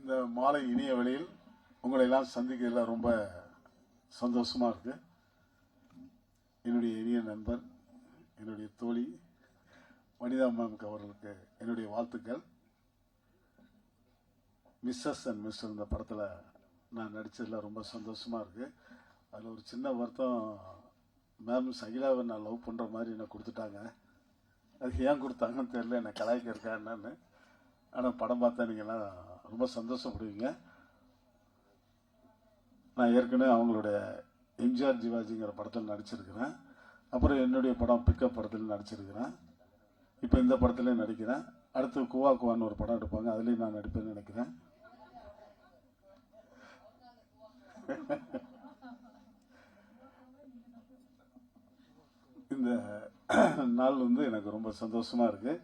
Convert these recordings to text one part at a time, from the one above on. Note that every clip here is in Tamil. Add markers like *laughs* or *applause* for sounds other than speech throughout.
இந்த மாலை இனிய வழியில் உங்களை எல்லாம் சந்திக்கிறதுல ரொம்ப சந்தோஷமா இருக்கு. என்னுடைய இனிய நண்பர் என்னுடைய தோழி வனிதா மேம்க்கு அவர்களுக்கு என்னுடைய வாழ்த்துக்கள். மிஸ்ஸஸ் அண்ட் மிஸ்டர் இந்த படத்தில் நான் நடித்ததில் ரொம்ப சந்தோஷமாக இருக்குது அதில் ஒரு சின்ன வருத்தம் மேம் சகிலாவை நான் லவ் பண்ணுற மாதிரி என்னை கொடுத்துட்டாங்க. அது ஏன் கொடுத்தாங்கன்னு தெரியல என்னை கலாய்க்க இருக்கா என்னன்னு ஆனால் படம் பார்த்தா நீங்கள்லாம் ரொம்ப சந்தோஷப்படுவீங்க. நான் ஏற்கனவே அவங்களுடைய எம்ஜிஆர் ஜிவாஜிங்கிற படத்தில் நடிச்சிருக்கிறேன். அப்புறம் என்னுடைய படம் பிக்கப் படத்தில் நடிச்சிருக்கிறேன். இப்போ இந்த படத்துலையும் நடிக்கிறேன். அடுத்து குவா குவான்னு ஒரு படம் எடுப்பாங்க. அதுலேயும் நான் நடிப்பேன்னு நினைக்கிறேன். இந்த நாள் வந்து எனக்கு ரொம்ப சந்தோஷமாக இருக்குது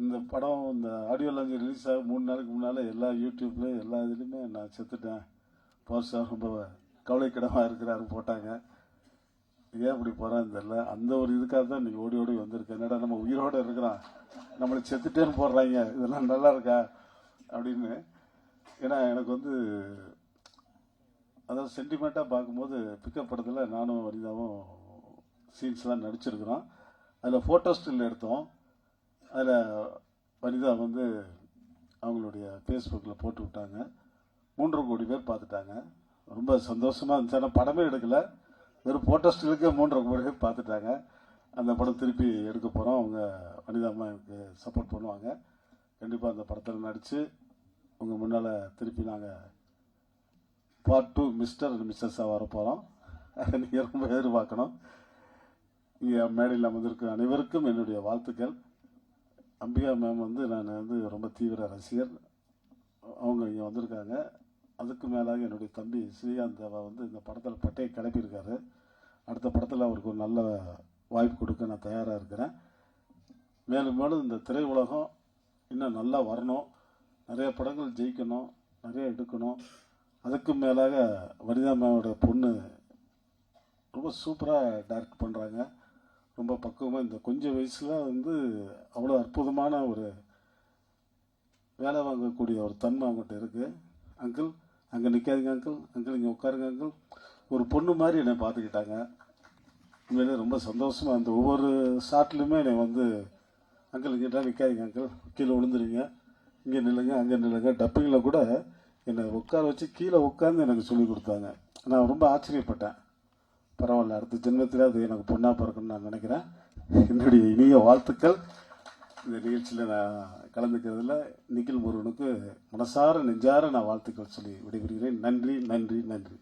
இந்த படம் இந்த ஆடியோ லாஞ்ச் ரிலீஸ் ஆக மூணு நாளுக்கு முன்னால் எல்லா யூடியூப்பில் எல்லா இதுலேயுமே நான் செத்துட்டேன். பவர் ரொம்ப கவலைக்கிடமாக இருக்கிறாரு போட்டாங்க. ஏன் இப்படி போகிறான்னு தெரியல. அந்த ஒரு இதுக்காக தான் இன்றைக்கி ஓடி ஓடி வந்திருக்கேன் என்னடா நம்ம உயிரோட இருக்கிறோம். நம்மளை செத்துட்டேன்னு போடுறாங்க. இதெல்லாம் நல்லா இருக்கா? அப்படின்னு. ஏன்னா எனக்கு வந்து அதாவது சென்டிமெண்ட்டாக பார்க்கும்போது பிக்கப் படத்தில் நானும் வனிதாவும் சீன்ஸ்லாம் நடிச்சிருக்கிறோம். அதில் ஃபோட்டோ ஸ்டில் எடுத்தோம். அதில் வனிதா வந்து அவங்களுடைய ஃபேஸ்புக்கில் போட்டு விட்டாங்க. மூன்று கோடி பேர் பார்த்துட்டாங்க. ரொம்ப சந்தோஷமாக இருந்துச்சு. ஆனால் படமே எடுக்கலை. வெறும் ஃபோட்டோ ஸ்டிலுக்கே மூன்றரை கோடி பேர் பார்த்துட்டாங்க. அந்த படம் திருப்பி எடுக்க போகிறோம் அவங்க வனிதா அம்மா எனக்கு சப்போர்ட் பண்ணுவாங்க. கண்டிப்பாக அந்த படத்தில் நடித்து உங்கள் முன்னால் திருப்பி நாங்கள் பார்ட் டூ மிஸ்டர் அண்ட் மிஸ்ஸஸாக வர போகிறோம் *laughs* நீங்கள் ரொம்ப எதிர்பார்க்கணும். இங்கே மேடையில் அமர்ந்திருக்கிற அனைவருக்கும் என்னுடைய வாழ்த்துக்கள். அம்பிகா மேம் வந்து நான் வந்து ரொம்ப தீவிர ரசிகர் அவங்க இங்கே வந்திருக்காங்க. அதுக்கு மேலாக என்னுடைய தம்பி ஸ்ரீகாந்த் தேவா வந்து இந்த படத்தில் பட்டையை கிளப்பியிருக்காரு. அடுத்த படத்தில் அவருக்கு ஒரு நல்ல வாய்ப்பு கொடுக்க நான் தயாராக இருக்கிறேன். மேலும் மேலும் இந்த திரையுலகம் இன்னும் நல்லா வரணும். நிறைய படங்கள் ஜெயிக்கணும். நிறைய எடுக்கணும். அதுக்கும் மேலாக வனிதா மேமோட பொண்ணு ரொம்ப சூப்பராக டைரக்ட் பண்ணுறாங்க ரொம்ப பக்குவமாக இந்த கொஞ்சம் வயசில் வந்து அவ்வளோ அற்புதமான ஒரு வேலை வாங்கக்கூடிய ஒரு தன்மை அவங்ககிட்ட இருக்குது அங்கிள் அங்கே நிற்காதீங்க அங்கிள் அங்கிள் இங்கே உட்காருங்க அங்கிள். ஒரு பொண்ணு மாதிரி என்னை பார்த்துக்கிட்டாங்க. உண்மையிலே ரொம்ப சந்தோஷமாக அந்த ஒவ்வொரு ஷாட்லையுமே என்னை வந்து அங்கிள் இங்கிட்ட நிற்காதுங்க அங்கிள். கீழே விழுந்துருங்க. இங்கே நில்லுங்க அங்கே நில்லுங்க. டப்பிங்கில் கூட என்னை உட்கார வச்சு கீழே உட்காந்து எனக்கு சொல்லி கொடுத்தாங்க. நான் ரொம்ப ஆச்சரியப்பட்டேன். பரவாயில்ல அடுத்த ஜென்மத்தில் அது எனக்கு பொண்ணாக பிறக்கணும்னு நான் நினைக்கிறேன். என்னுடைய இனிய வாழ்த்துக்கள். இந்த நிகழ்ச்சியில் நான் கலந்துக்கிறதுல நிக்கில் முருகனுக்கு மனசார நெஞ்சார நான் வாழ்த்துக்கள் சொல்லி விடைபெறுகிறேன். நன்றி நன்றி நன்றி.